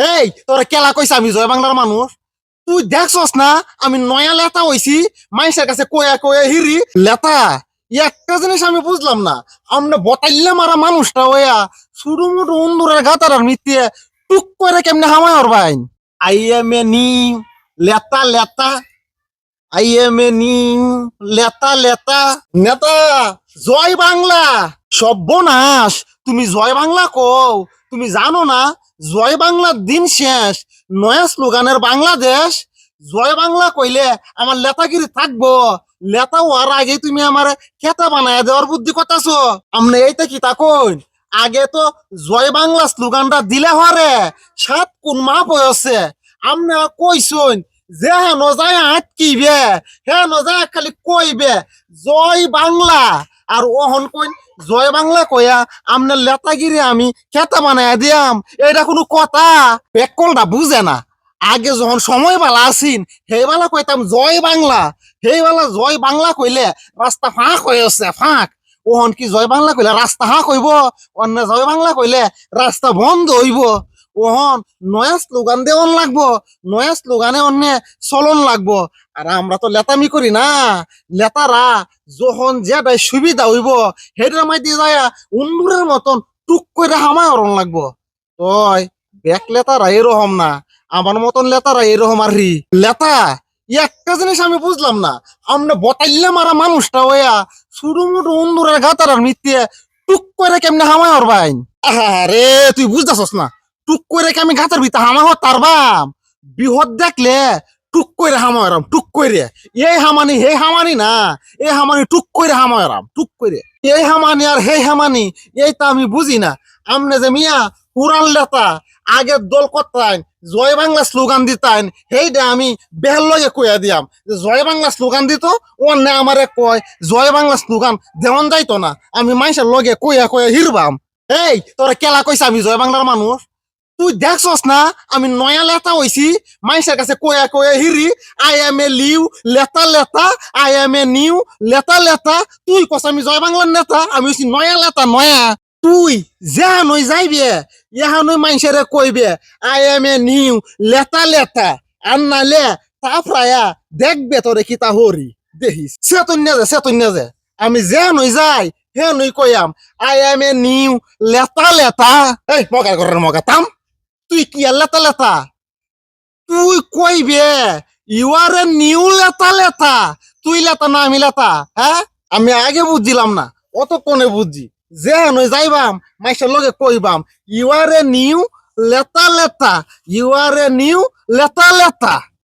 এই, তোরা কেলা কইস আমি জয় বাংলার মানুষ? তুই দেখছস না, আমি নয়া লেতা হইছি, মানুষের কাছে কয়া কয়া হিরি। লেতা, একটা জিনিস আমি বুঝলাম না, আমরা বটাইলে মারা মানুষটা ওয়া শুরু মুটু উন্দুরের গাতার মিথ্যে টুক করে কেমনে হামায় ওর বাইন? আই এম এ নি লেতা লেতা। আই এম এ নি লেতা লেতা। নেতা, জয় বাংলা। সর্বনাশ, তুমি জয় বাংলা কও। তুমি জানো না, জয় বাংলার দিন শেষ, নয়া স্লোগানের বাংলাদেশ? জয় বাংলা কইলে আমার লেতাগিরি থাকব। লেতা হওয়ার আগে তুমি আমার খেতা বানায় দেওয়ার বুদ্ধি কথাছো আমনে এইটা কি তাকইন আগে তো জয় বাংলা স্লোগানটা দিলে হরে, সাত কোন মাপ হয়েছে? আমনে কইছুন যে হেন যায় আটকিবে হেন যায় খালি কইবে, জয় বাংলা। আর ওহন কইন জয় বাংলা কয়া, আমনে লেতাগিরি আমি, খেতা বানায় দিয়াম। এটা কোনো কথা? পেকলটা বুঝে না। আগে যখন সময় বালা আসিন সেই বেলা কইতাম জয় বাংলা। সেই বেলা জয় বাংলা কইলে রাস্তা ফাঁক হয়ে আছে ফাঁক। ওহন কি জয় বাংলা কইলে রাস্তা হাঁক হইব? অন্য জয় বাংলা কইলে রাস্তা বন্ধ হইব? ওহন, নয়া স্লোগান দেওয়ান লাগবো, নয়া স্লোগানে অন্য চলন লাগবো। আর আমরা তো লেতামি করি না। লেতারা যখন যেটাই সুবিধা হইব সেইটার মাইতে যায়, উন্নুরের মতন টুক করে হামায় অরণ লাগবো। তই বেক লেতারা এরকম না। আমার মতন লেতারা এরকম আর হি লেতা, একটা জিনিস আমি বুঝলাম না। আমরা বটাইলে মারা মানুষটা ওয়া শুরু মুটু উন্দুরের গাতার মিথ্যে টুক করে কেমনে হামায় ওর বাইন আরে তুই বুঝতেছস না। টুক করে কেমন গাতার ভিতরে হামা হত তার বাম। দেখলে টুক করে হামায়রাম টুক করে। এই হামানি হে হামানি না। এই হামানি টুক করে হামায়রাম টুক করে। এই হামানি আর হে হামানি এইটা আমি বুঝি না। আমনে যে মিয়া, পুরান লেতা, আগের দল করতেন, জয় বাংলা স্লোগান দিতেন, সেইটা আমি বেহার লগে কইয়া দিয়াম। যে জয় বাংলা স্লোগান দিত, অন্য আমারে কয়, জয় বাংলা স্লোগান দেওয়ান যাইতো না। আমি মাইসের লগে কইয়া কইয়া হিরবাম। এই, তোরা কেলা কইস আমি জয় বাংলার মানুষ? তুই দেখছস না, আমি নয়া লেতা হইছি, মানুষের কাছে কয়া কয়া হিরি আই এম এ লিউ লেতা লেতা আই এম এ নিউ লেতা লেতা, তুই কস আমি জয় বাংলার নেতা, আমি হইছি নয়া লেতা, নয়া, তুই যেহা নই যাইবে ইহা নই মানুষের কইবে আই এম এ নিউ লেতা লেতা, আর নালে তা প্রায়া দেখবে তোরে কিতা হরি, দেখিস, সেতন যে সেতন যে আমি যে নই যাই হে নই কইয়াম আই এম এ নিউ লেতা লেতা, এই মগা ঘরের মগা, তাম। তুই কি লেতা লেতা? তুই কইবে ইউ আর এ নিউ লেতা লেতা। তুই লেতা না, আমি লেতা হ্যাঁ? আমি আগে বুঝছিলাম না অত কোনে বুঝছি। যে নই যাইবাম, মাইসের লগে কইবাম ইউ আর এ নিউ লেতা লেতা ইউ আর এ নিউ লেতা লেতা।